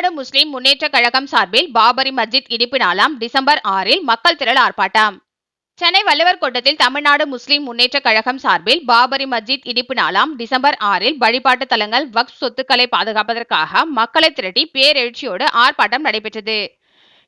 தமிழ்நாடு முஸ்லிம் முன்னேற்ற கழகம் சார்பில் பாபரி மஸ்ஜித் இடிப்பு நாளாம் டிசம்பர் ஆறில் மக்கள் திரள் ஆர்ப்பாட்டம். சென்னை வள்ளுவர் கோட்டத்தில் தமிழ்நாடு முஸ்லிம் முன்னேற்ற கழகம் சார்பில் பாபரி மஸ்ஜித் இடிப்பு நாளாம் டிசம்பர் ஆறில் வழிபாட்டு தலங்கள் வக்ஃப் சொத்துக்களை பாதுகாப்பதற்காக மக்களை திரட்டி பேரெழுச்சியோடு ஆர்ப்பாட்டம் நடைபெற்றது.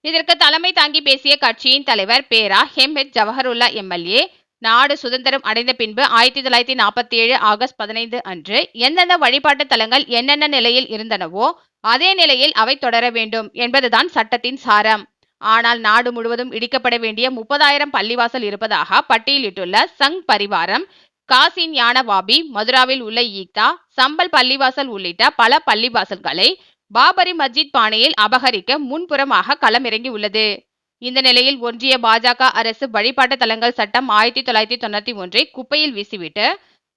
இதற்கு தலைமை தாங்கி பேசிய கட்சியின் தலைவர் பேரா ஹெம்எட் ஜவஹருல்லா எம்எல்ஏ நாடு சுதந்திரம் அடைந்த பின்பு ஆயிரத்தி தொள்ளாயிரத்தி நாற்பத்தி ஏழு ஆகஸ்ட் பதினைந்து அன்று எந்தெந்த வழிபாட்டு தலங்கள் என்னென்ன நிலையில் இருந்தனவோ அதே நிலையில் அவை தொடர வேண்டும் என்பதுதான் சட்டத்தின் சாரம். ஆனால் நாடு முழுவதும் இடிக்கப்பட வேண்டிய முப்பதாயிரம் பள்ளிவாசல் இருப்பதாக பட்டியலிட்டுள்ள சங் பரிவாரம் காசி ஞான வாபி மதுராவில் உள்ள ஈக்தா சம்பல் பள்ளிவாசல் உள்ளிட்ட பல பள்ளிவாசல்களை பாபரி மஸ்ஜித் பாணியில் அபகரிக்க முன்புறமாக களமிறங்கி உள்ளது இந்த நிலையில் ஒன்றிய பாஜக அரசு வழிபாட்டு தலங்கள் சட்டம் ஆயிரத்தி தொள்ளாயிரத்தி தொண்ணூத்தி ஒன்றை குப்பையில் வீசிவிட்டு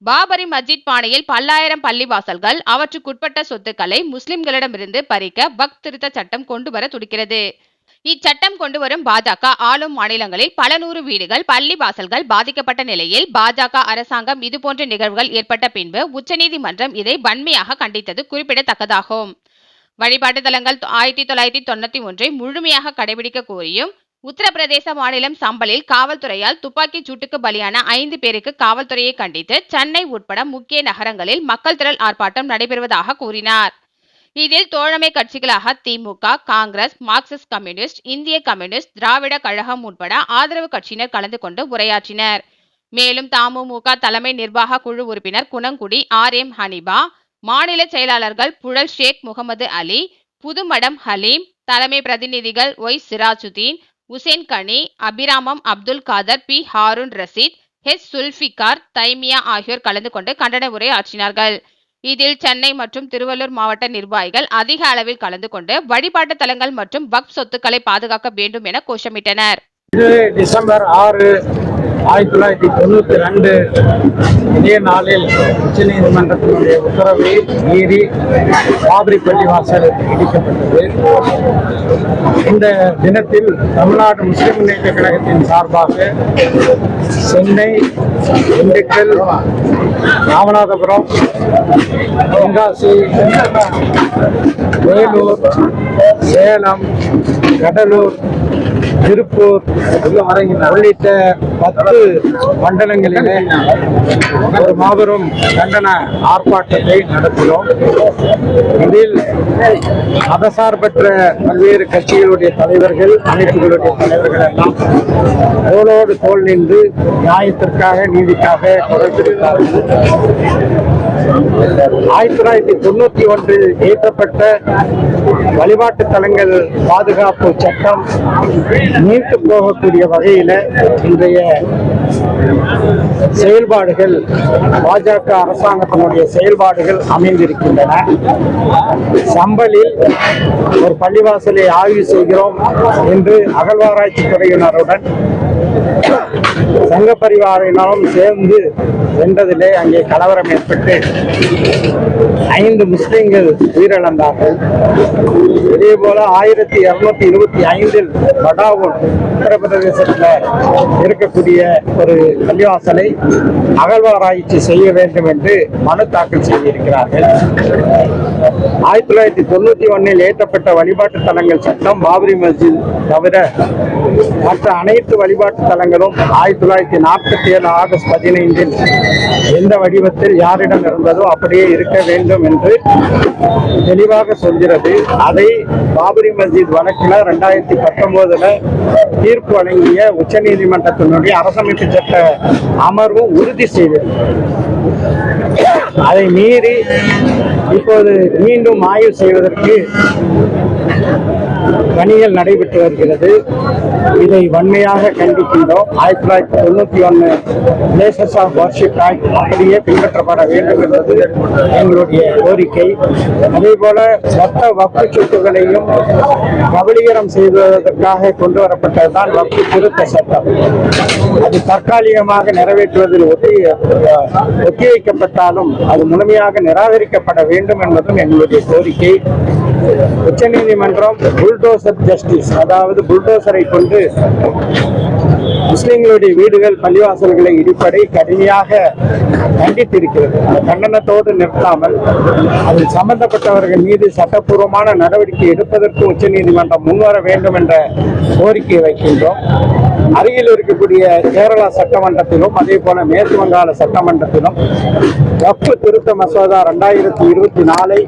பாபரி மஸ்ஜித் பாணியில் பல்லாயிரம் பள்ளிவாசல்கள் அவற்றுக்குட்பட்ட சொத்துக்களை முஸ்லிம்களிடமிருந்து பறிக்க வக் திருத்த சட்டம் கொண்டு வர துடிக்கிறது. இச்சட்டம் கொண்டு வரும் பாஜக ஆளும் மாநிலங்களில் பல நூறு வீடுகள் பள்ளி வாசல்கள் பாதிக்கப்பட்ட நிலையில் பாஜக அரசாங்கம் இதுபோன்ற நிகழ்வுகள் ஏற்பட்ட பின்பு உச்சநீதிமன்றம் இதை வன்மையாக கண்டித்தது குறிப்பிடத்தக்கதாகும். வழிபாட்டு தலங்கள் ஆயிரத்தி தொள்ளாயிரத்தி தொண்ணூத்தி ஒன்றை முழுமையாக கடைபிடிக்க கோரியும் உத்தரப்பிரதேச மாநிலம் சம்பலில் காவல்துறையால் துப்பாக்கி சூட்டுக்கு பலியான ஐந்து பேருக்கு காவல்துறையை கண்டித்து சென்னை உட்பட முக்கிய நகரங்களில் மக்கள் திரள் ஆர்ப்பாட்டம் நடைபெறுவதாக கூறினார். இதில் தோழமை கட்சிகளாக திமுக காங்கிரஸ் மார்க்சிஸ்ட் கம்யூனிஸ்ட் இந்திய கம்யூனிஸ்ட் திராவிட கழகம் உட்பட ஆதரவு கட்சியினர் கலந்து கொண்டு உரையாற்றினர். மேலும் தமுமுக தலைமை நிர்வாக குழு உறுப்பினர் குணங்குடி ஆர் எம் ஹனிபா மாநில செயலாளர்கள் புழல் ஷேக் முகமது அலி புதுமடம் ஹலீம் தலைமை பிரதிநிதிகள் Y Sirajuddin Hussain Gani Abiramam Abdul Kader P Haroon Rasheed H Zulfikar Thaimiya ஆகியோர் கலந்து கொண்டு கண்டன உரை ஆற்றினார்கள். இதில் சென்னை மற்றும் திருவள்ளூர் மாவட்ட நிர்வாகிகள் அதிக அளவில் கலந்து கொண்டு வழிபாட்டு தலங்கள் மற்றும் வக்ஃப் சொத்துக்களை பாதுகாக்க வேண்டும் என கோஷமிட்டனர். இது டிசம்பர் ஆறு ஆயிரத்தி தொள்ளாயிரத்தி தொண்ணூத்தி ரெண்டு இதே நாளில் உச்சநீதிமன்றத்தினுடைய உத்தரவை மீறி பாபரி பள்ளிவாசல் இடிக்கப்பட்டது. இந்த தினத்தில் தமிழ்நாடு முஸ்லிம் முன்னேற்ற கழகத்தின் சார்பாக சென்னை திண்டுக்கல் ராமநாதபுரம் தென்காசி வேலூர் சேலம் கடலூர் திருப்பூர் உள்ளிட்ட பத்து மண்டலங்களிலே ஒரு மாபெரும் கண்டன ஆர்ப்பாட்டத்தை நடத்தினோம். இதில் மதசார்பற்ற பல்வேறு கட்சிகளுடைய தலைவர்கள் அமைப்புகளுடைய தலைவர்கள் எல்லாம் தோளோடு தோல் நின்று நியாயத்திற்காக நீதிக்காக குரல் கொடுத்தார்கள். ஆயிரத்தி தொள்ளாயிரத்தி தொண்ணூத்தி ஒன்றில் இயற்றப்பட்ட வழிபாட்டு தலங்கள் பாதுகாப்பு சட்டம் நீட்டு போகக்கூடிய வகையில இன்றைய செயல்பாடுகள் பாஜக அரசாங்கத்தினுடைய செயல்பாடுகள் அமைந்திருக்கின்றன. சம்பலில் ஒரு பள்ளிவாசலை ஆய்வு செய்கிறோம் என்று அகழ்வாராய்ச்சி துறையினருடன் சங்க பரிவாரினரும் சேர்ந்து வென்றதிலே அங்கே கலவரம் ஏற்பட்டு ஐந்து முஸ்லிம்கள் உயிரிழந்தார்கள். இதே போல ஆயிரத்தி இருநூத்தி இருபத்தி ஐந்தில் படாவூர் உத்தரப்பிரதேசத்தில் இருக்கக்கூடிய ஒரு பள்ளிவாசலை அகழ்வாராய்ச்சி செய்ய வேண்டும் என்று மனு தாக்கல் செய்திருக்கிறார்கள். ஆயிரத்தி தொள்ளாயிரத்தி தொண்ணூத்தி ஒன்னில் ஏற்றப்பட்ட வழிபாட்டு தலங்கள் சட்டம் பாபரி மஸ்ஜித் தவிர மற்ற அனைத்து வழிபாட்டு தலங்களும் ஆயிரத்தி தொள்ளாயிரத்தி நாற்பத்தி ஏழு ஆகஸ்ட் பதினைந்தில் எந்த வடிவத்தில் யாரிடம் இருந்ததோ அப்படியே இருக்க வேண்டும் என்று தெளிவாக சொல்கிறது. அதை பாபரி மஸ்ஜித் வழக்கில் ரெண்டாயிரத்தி பத்தொன்பதுல தீர்ப்பு வழங்கிய உச்ச நீதிமன்றத்தினுடைய அரசமைப்பு சட்ட அமர்வும் உறுதி செய்தது. அதை மீறி இப்போது மீண்டும் ஆய்வு செய்வதற்கு பணிகள் நடைபெற்று வருகிறது. இதை வன்மையாக கண்டிக்கின்றோம். ஆயிரத்தி தொள்ளாயிரத்தி தொண்ணூத்தி ஒன்னு பிளேசஸ் ஆஃப் வர்ஷிப் ஆக்ட் அப்படியே பின்பற்றப்பட வேண்டும் என்பது எங்களுடைய கோரிக்கை. அதே போல மொத்த வக்கு சொத்துக்களையும் கபலீகரம் செய்வதற்காக கொண்டு வரப்பட்டதுதான் வக்கு திருத்த சட்டம். அது தற்காலிகமாக நிறைவேற்றுவதில் ஒத்தி ஒத்திவைக்கப்பட்டாலும் அது முழுமையாக நிராகரிக்கப்பட வேண்டும் என்பதும் எங்களுடைய கோரிக்கை. உச்சநீதிமன்றம் புல்டோசர் ஜஸ்டிஸ் அதாவது புல்டோசரை கொண்டு முஸ்லிம்களுடைய வீடுகள் பள்ளிவாசல்களை இடிப்படை கடுமையாக கண்டித்திருக்கிறது. அந்த கண்டனத்தோடு நிறுத்தாமல் அதில் சம்பந்தப்பட்டவர்கள் மீது சட்டப்பூர்வமான நடவடிக்கை எடுப்பதற்கு உச்சநீதிமன்றம் முன்வர வேண்டும் என்ற கோரிக்கையை வைக்கின்றோம். அருகில் இருக்கக்கூடிய கேரளா சட்டமன்றத்திலும் அதே போல மேற்கு வங்காள சட்டமன்றத்திலும் வக்ஃபு திருத்த மசோதா ரெண்டாயிரத்தி இருபத்தி நாலை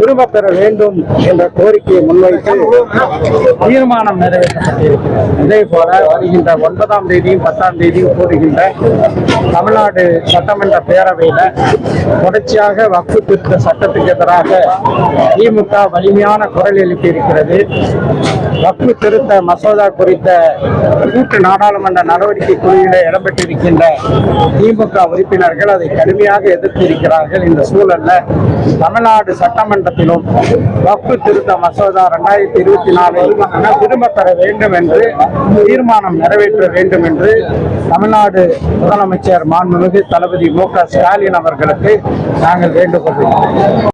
திரும்ப பெற வேண்டும் என்ற கோரிக்கையை முன்வைத்து தீர்மானம் நிறைவேற்றப்பட்டிருக்கிறது. அதே போல வருகின்ற ஒன்பதாம் தேதியும் பத்தாம் தேதியும் கூடுகின்ற தமிழ்நாடு சட்டமன்ற பேரவையில தொடர்ச்சியாக வக்ஃபு திருத்த சட்டத்துக்கு எதிராக திமுக வலிமையான குரல் எழுப்பியிருக்கிறது. வக்ஃபு திருத்த மசோதா குறித்த கூட்டு நாடாளுமன்ற நடவடிக்கை குழுவில இடம்பெற்றிருக்கின்ற திமுக உறுப்பினர்கள் அதை கடுமையாக எதிர்த்திருக்கிறார்கள் இந்த சூழல்ல தமிழ்நாடு சட்டமன்றத்திலும் வக்ஃபு திருத்த மசோதா ரெண்டாயிரத்தி இருபத்தி நாலு திரும்ப பெற வேண்டும் என்று தீர்மானம் நிறைவேற்ற வேண்டும் என்று தமிழ்நாடு முதலமைச்சர் மாண்புமிகு தளபதி மு க ஸ்டாலின் அவர்களுக்கு நாங்கள் வேண்டுகொள்கிறோம்